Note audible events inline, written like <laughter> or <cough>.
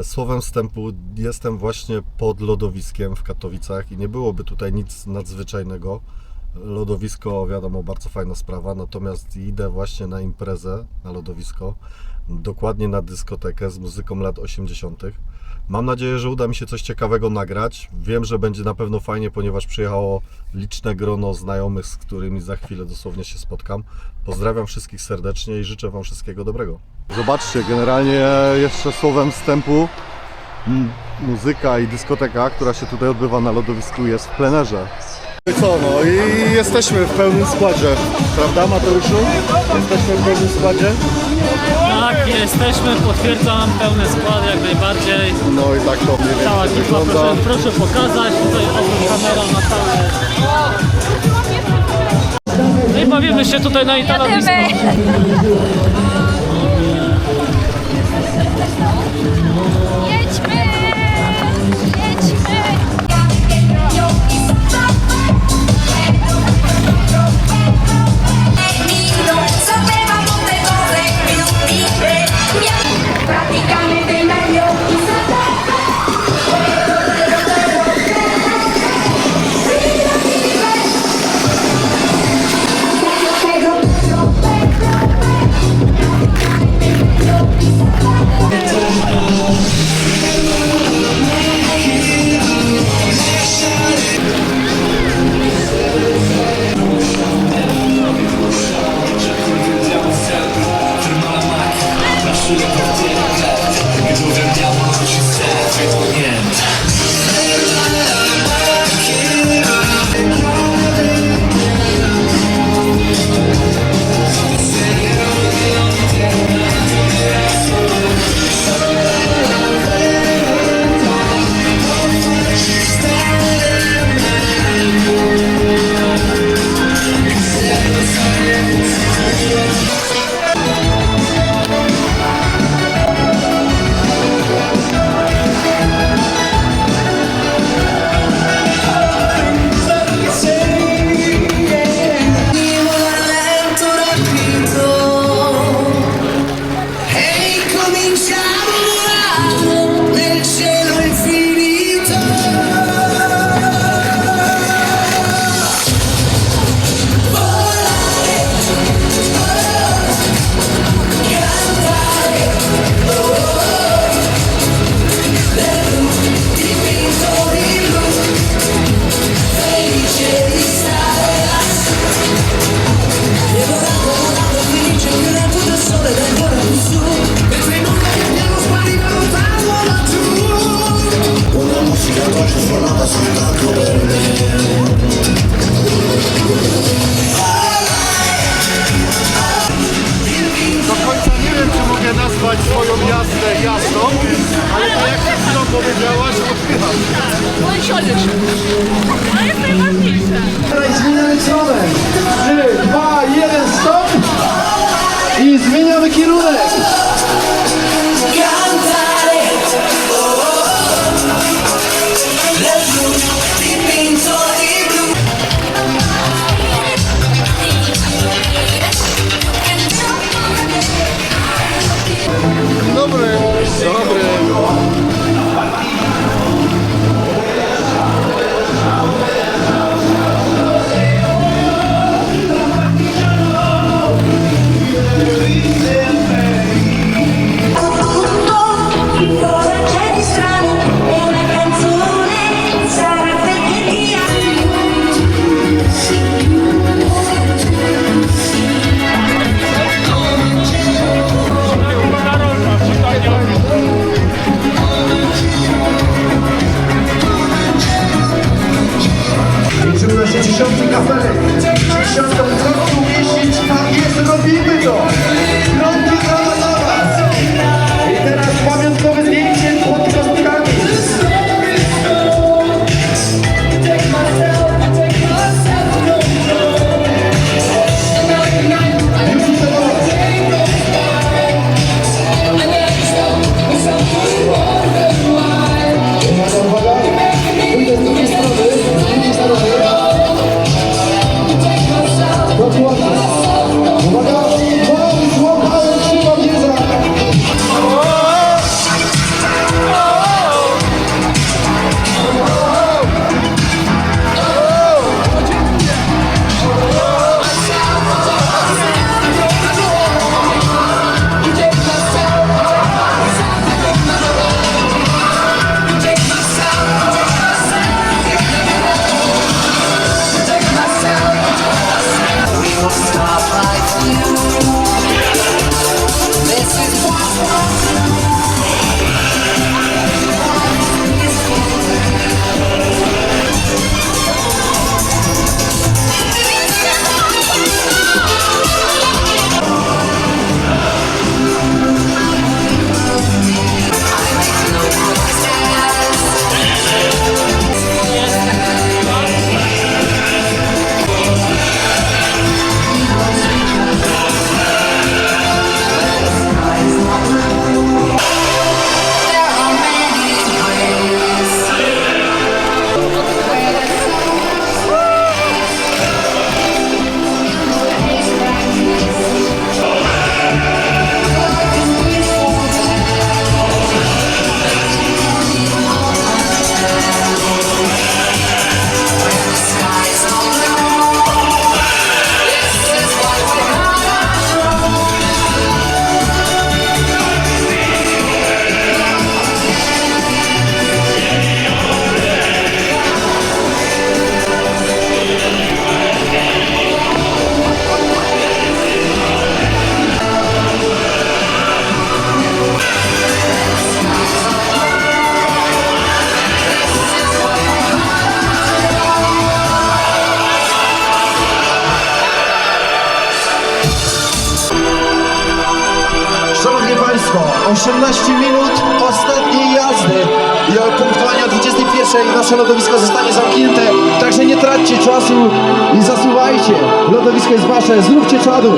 E, Słowem wstępu jestem właśnie pod lodowiskiem w Katowicach i nie byłoby tutaj nic nadzwyczajnego. Lodowisko, wiadomo, bardzo fajna sprawa, natomiast idę właśnie na imprezę, na lodowisko, dokładnie na dyskotekę z muzyką lat 80. Mam nadzieję, że uda mi się coś ciekawego nagrać. Wiem, że będzie na pewno fajnie, ponieważ przyjechało liczne grono znajomych, z którymi za chwilę dosłownie się spotkam. Pozdrawiam wszystkich serdecznie i życzę Wam wszystkiego dobrego. Zobaczcie, generalnie jeszcze słowem wstępu muzyka i dyskoteka, która się tutaj odbywa na lodowisku jest w plenerze. I co, no i jesteśmy w pełnym składzie, prawda Mateuszu? Jesteśmy w pełnym składzie? Tak, jesteśmy, potwierdzam, pełny skład jak najbardziej. No i tak to mniej Cała więcej ekipa, wygląda. proszę, proszę pokazać, tutaj oto kamera na całe. No i bawimy się tutaj na italowisku. Jedźmy! <laughs> dziesiątki kafelek, dziesiątą kroków 18 minut ostatniej jazdy i o punktowanie o 21 nasze lodowisko zostanie zamknięte, także nie traćcie czasu i zasuwajcie. Lodowisko jest wasze, zróbcie czadu.